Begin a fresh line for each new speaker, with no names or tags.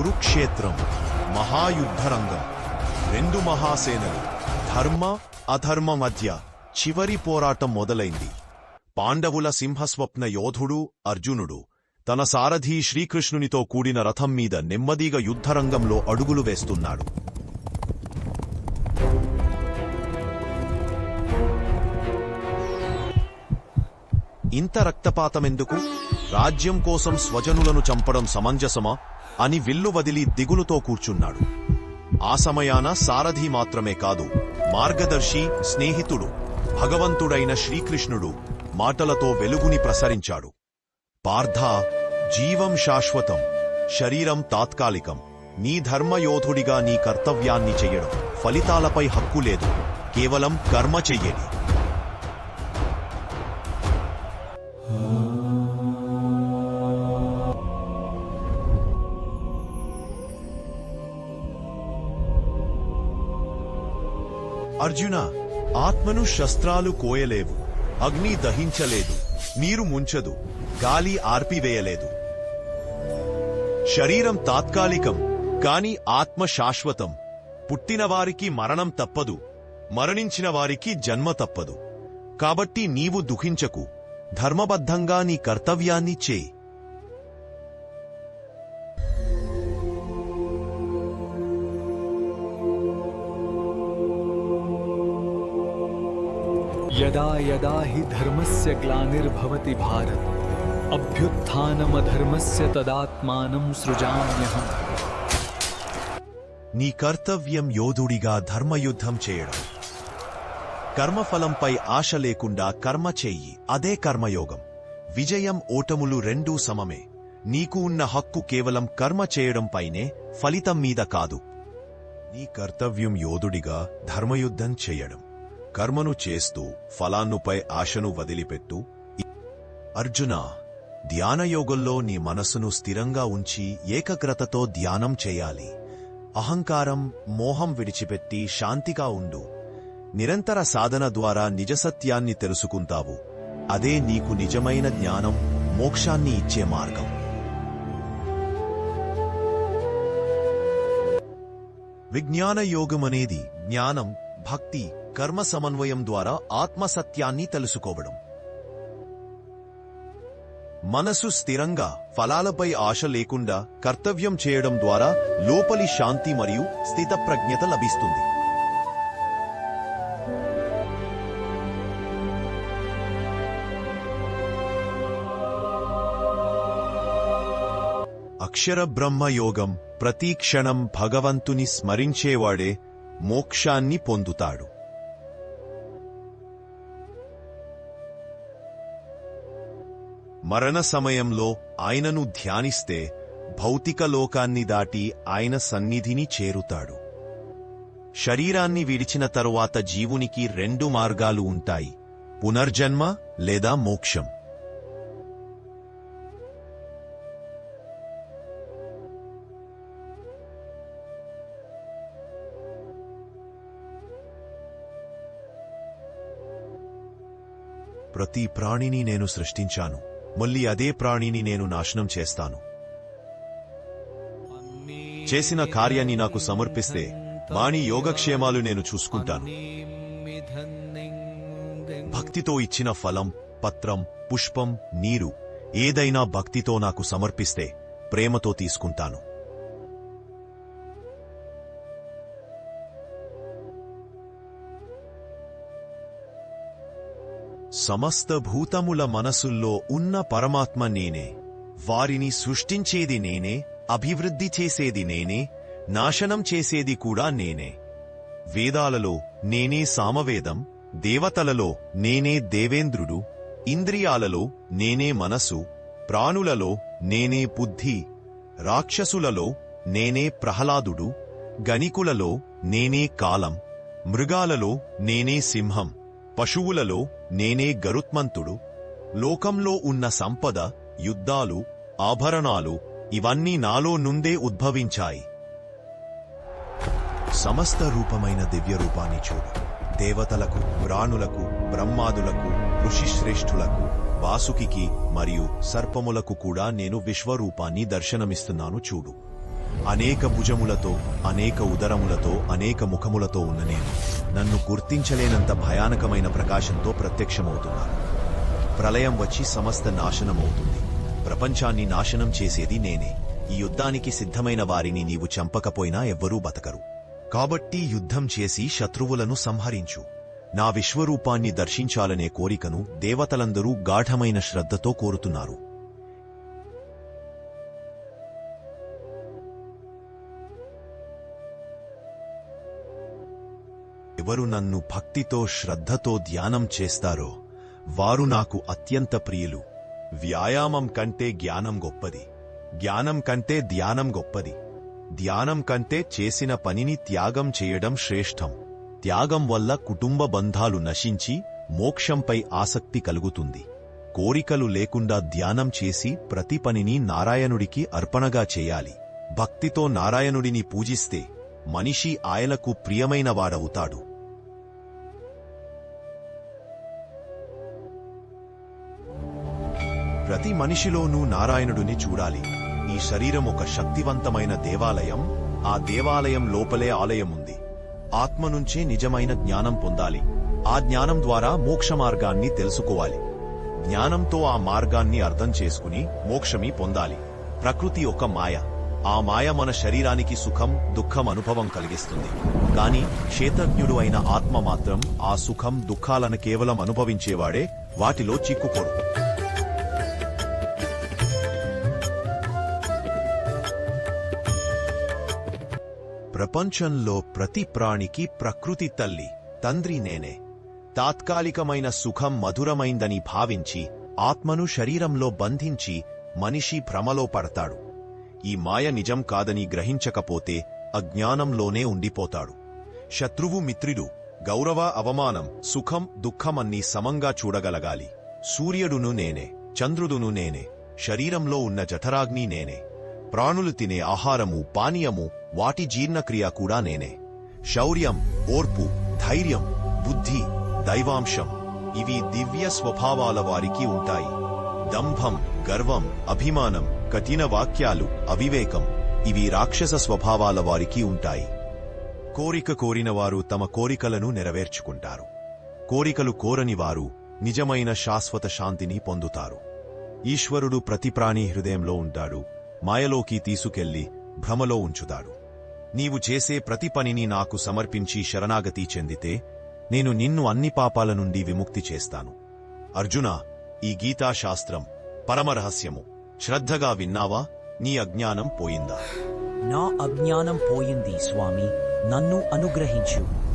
కురుక్షేత్రం మహాయుద్ధరంగం రెండు మహాసేనలు ధర్మ అధర్మ మధ్య చివరి పోరాటం మొదలైంది. పాండవుల సింహస్వప్న యోధుడు అర్జునుడు తన సారథి శ్రీకృష్ణునితో కూడిన రథం మీద నెమ్మదిగా యుద్ధరంగంలో అడుగులు వేస్తున్నాడు. ఇంత రక్తపాతమెందుకు? రాజ్యం కోసం స్వజనులను చంపడం సమంజసమా? అని విల్లు వదిలి దిగులుతో కూర్చున్నాడు. ఆ సమయాన సారథి మాత్రమే కాదు మార్గదర్శి స్నేహితుడు భగవంతుడైన శ్రీకృష్ణుడు మాటలతో వెలుగుని ప్రసరించాడు. పార్థ జీవం శాశ్వతం శరీరం తాత్కాలికం నీ ధర్మయోధుడిగా నీ కర్తవ్యాన్ని చెయ్యడం ఫలితాలపై హక్కు లేదు కేవలం కర్మ చెయ్యడి. అర్జున ఆత్మను శస్త్రాలు కోయలేవు అగ్ని దహించలేదు నీరు ముంచదు గాలి ఆర్పివేయలేదు. శరీరం తాత్కాలికం కాని ఆత్మ శాశ్వతం. పుట్టినవారికి మరణం తప్పదు మరణించిన వారికి జన్మ తప్పదు. కాబట్టి నీవు దుఃఖించకు ధర్మబద్ధంగా నీ కర్తవ్యాన్ని చేయి.
యదా యదా హి ధర్మస్య గ్లానిర్భవతి భారత్ అభ్యుత్నమధర్మస్య తదాత్మానం సృజామ్యహం
నీ కర్తవ్యం యోధుడిగా ధర్మయుద్ధం చేయడం. కర్మఫలంపై ఆశ లేకుండా కర్మ చెయ్యి అదే కర్మయోగం. విజయం ఓటములు రెండూ సమమే. నీకు ఉన్న హక్కు కేవలం కర్మ చేయడంపైనే ఫలితం మీద కాదు. నీ కర్తవ్యం యోధుడిగా ధర్మయుద్ధం చేయడం. కర్మను చేస్తూ ఫలాన్నుపై ఆశను వదిలిపెట్టు. అర్జున ధ్యానయోగంలో నీ మనసును స్థిరంగా ఉంచి ఏకాగ్రతతో ధ్యానం చేయాలి. అహంకారం మోహం విడిచిపెట్టి శాంతిగా ఉండు. నిరంతర సాధన ద్వారా నిజసత్యాన్ని తెలుసుకుంటావు. అదే నీకు నిజమైన జ్ఞానం మోక్షాన్ని ఇచ్చే మార్గం. విజ్ఞాన యోగమనేది జ్ఞానం భక్తి కర్మ సమన్వయం ద్వారా ఆత్మసత్యాన్ని తెలుసుకోవడం. మనసు స్థిరంగా ఫలాలపై ఆశ లేకుండా కర్తవ్యం చేయడం ద్వారా లోపలి శాంతి మరియు స్థితప్రజ్ఞత లభిస్తుంది. అక్షర బ్రహ్మయోగం ప్రతి క్షణం భగవంతుని స్మరించేవాడే మోక్షాన్ని పొందుతాడు. మరణ సమయంలో ఆయనను ధ్యానిస్తే భౌతిక లోకాన్ని దాటి ఆయన సన్నిధిని చేరుతాడు. శరీరాన్ని విడిచిన తరువాత జీవునికి రెండు మార్గాలు ఉంటాయి పునర్జన్మ లేదా మోక్షం. ప్రతి ప్రాణిని నేను సృష్టించాను. మళ్ళీ అదే ప్రాణిని నేను నాశనం చేస్తాను. చేసిన కార్యాన్ని నాకు సమర్పిస్తే వాణి యోగక్షేమాలు నేను చూసుకుంటాను. భక్తితో ఇచ్చిన ఫలం పత్రం పుష్పం నీరు ఏదైనా భక్తితో నాకు సమర్పిస్తే ప్రేమతో తీసుకుంటాను. సమస్త భూతముల మనసుల్లో ఉన్న పరమాత్మ నేనే. వారిని సృష్టించేది నేనే అభివృద్ధి చేసేది నేనే నాశనం చేసేది కూడా నేనే. వేదాలలో నేనే సామవేదం దేవతలలో నేనే దేవేంద్రుడు ఇంద్రియాలలో నేనే మనసు ప్రాణులలో నేనే బుద్ధి రాక్షసులలో నేనే ప్రహ్లాదుడు గణికులలో నేనే కాలం మృగాలలో నేనే సింహం పశువులలో నేనే గరుత్మంతుడు. లోకంలో ఉన్న సంపద యుద్ధాలు ఆభరణాలు ఇవన్నీ నాలో నుండే ఉద్భవించాయి. సమస్త రూపమైన దివ్య రూపాన్ని చూడు. దేవతలకు ప్రాణులకు బ్రహ్మాదులకు ఋషిశ్రేష్ఠులకు వాసుకికి మరియు సర్పములకు కూడా నేను విశ్వరూపాన్ని దర్శనమిస్తున్నాను చూడు. అనేక భుజములతో అనేక ఉదరములతో అనేక ముఖములతో ఉన్న నేను. నన్ను గుర్తించలేనంత భయానకమైన ప్రకాశంతో ప్రత్యక్షమవుతున్నాను. ప్రళయం వచ్చి సమస్త నాశనమవుతుంది. ప్రపంచాన్ని నాశనం చేసేది నేనే. ఈ యుద్ధానికి సిద్ధమైన వారిని నీవు చంపకపోయినా ఎవ్వరూ బతకరు. కాబట్టి యుద్ధం చేసి శత్రువులను సంహరించు. నా విశ్వరూపాన్ని దర్శించాలనే కోరికను దేవతలందరూ గాఢమైన శ్రద్ధతో కోరుతున్నారు. ఎవరు నన్ను భక్తితో శ్రద్ధతో ధ్యానం చేస్తారో వారు నాకు అత్యంత ప్రియులు. వ్యాయామం కంటే జ్ఞానం గొప్పది. జ్ఞానం కంటే ధ్యానం గొప్పది. ధ్యానం కంటే చేసిన పనిని త్యాగం చేయడం శ్రేష్టం. త్యాగం వల్ల కుటుంబ బంధాలు నశించి మోక్షంపై ఆసక్తి కలుగుతుంది. కోరికలు లేకుండా ధ్యానం చేసి ప్రతి పనిని నారాయణుడికి అర్పణగా చేయాలి. భక్తితో నారాయణుడిని పూజిస్తే మనిషి ఆయనకు ప్రియమైన ప్రతి మనిషిలోనూ నారాయణుడిని చూడాలి. ఈ శరీరం ఒక శక్తివంతమైన దేవాలయం. ఆ దేవాలయం లోపలే ఆలయం ఉంది ఆత్మ నుంచే నిజమైన జ్ఞానం పొందాలి. ఆ జ్ఞానం ద్వారా మోక్ష మార్గాన్ని తెలుసుకోవాలి. జ్ఞానంతో ఆ మార్గాన్ని అర్థం చేసుకుని మోక్షమి పొందాలి. ప్రకృతి ఒక మాయ. ఆ మాయ మన శరీరానికి సుఖం దుఃఖం అనుభవం కలిగిస్తుంది. కాని క్షేత్రజ్ఞుడు అయిన ఆత్మ మాత్రం ఆ సుఖం దుఃఖాలను కేవలం అనుభవించేవాడే వాటిలో చిక్కుకోడు. ప్రపంచంలో ప్రతి ప్రాణికి ప్రకృతి తల్లి తండ్రి నేనే. తాత్కాలికమైన సుఖం మధురమైందని భావించి ఆత్మను శరీరంలో బంధించి మనిషి భ్రమలో పడతాడు. ఈ మాయ నిజం కాదని గ్రహించకపోతే అజ్ఞానంలోనే ఉండిపోతాడు. శత్రువు మిత్రుడు గౌరవ అవమానం సుఖం దుఃఖమన్నీ సమంగా చూడగలగాలి. సూర్యుడును నేనే చంద్రుడును నేనే శరీరంలో ఉన్న జఠరాగ్ని నేనే. ప్రాణులు తినే ఆహారము పానీయము వాటి జీర్ణక్రియ కూడా నేనే. శౌర్యం ఓర్పు ధైర్యం బుద్ధి దైవాంశం ఇవి దివ్య స్వభావాల వారికి ఉంటాయి. దంభం గర్వం అభిమానం కఠిన వాక్యాలు అవివేకం ఇవి రాక్షస స్వభావాల వారికి ఉంటాయి. కోరిక కోరినవారు తమ కోరికలను నెరవేర్చుకుంటారు. కోరికలు కోరని వారు నిజమైన శాశ్వత శాంతిని పొందుతారు. ఈశ్వరుడు ప్రతి ప్రాణి హృదయంలో ఉంటాడు. మాయలోకి తీసుకెళ్ళి భ్రమలో ఉంచుతాడు. నీవు చేసే ప్రతి పనిని నాకు సమర్పించి శరణాగతి చెందితే నేను నిన్ను అన్ని పాపాల నుండి విముక్తి చేస్తాను. అర్జున ఈ గీతాశాస్త్రం పరమరహస్యము. శ్రద్ధగా విన్నావా? నీ అజ్ఞానం పోయిందా?
నా అజ్ఞానం పోయింది స్వామి. నన్ను అనుగ్రహించు.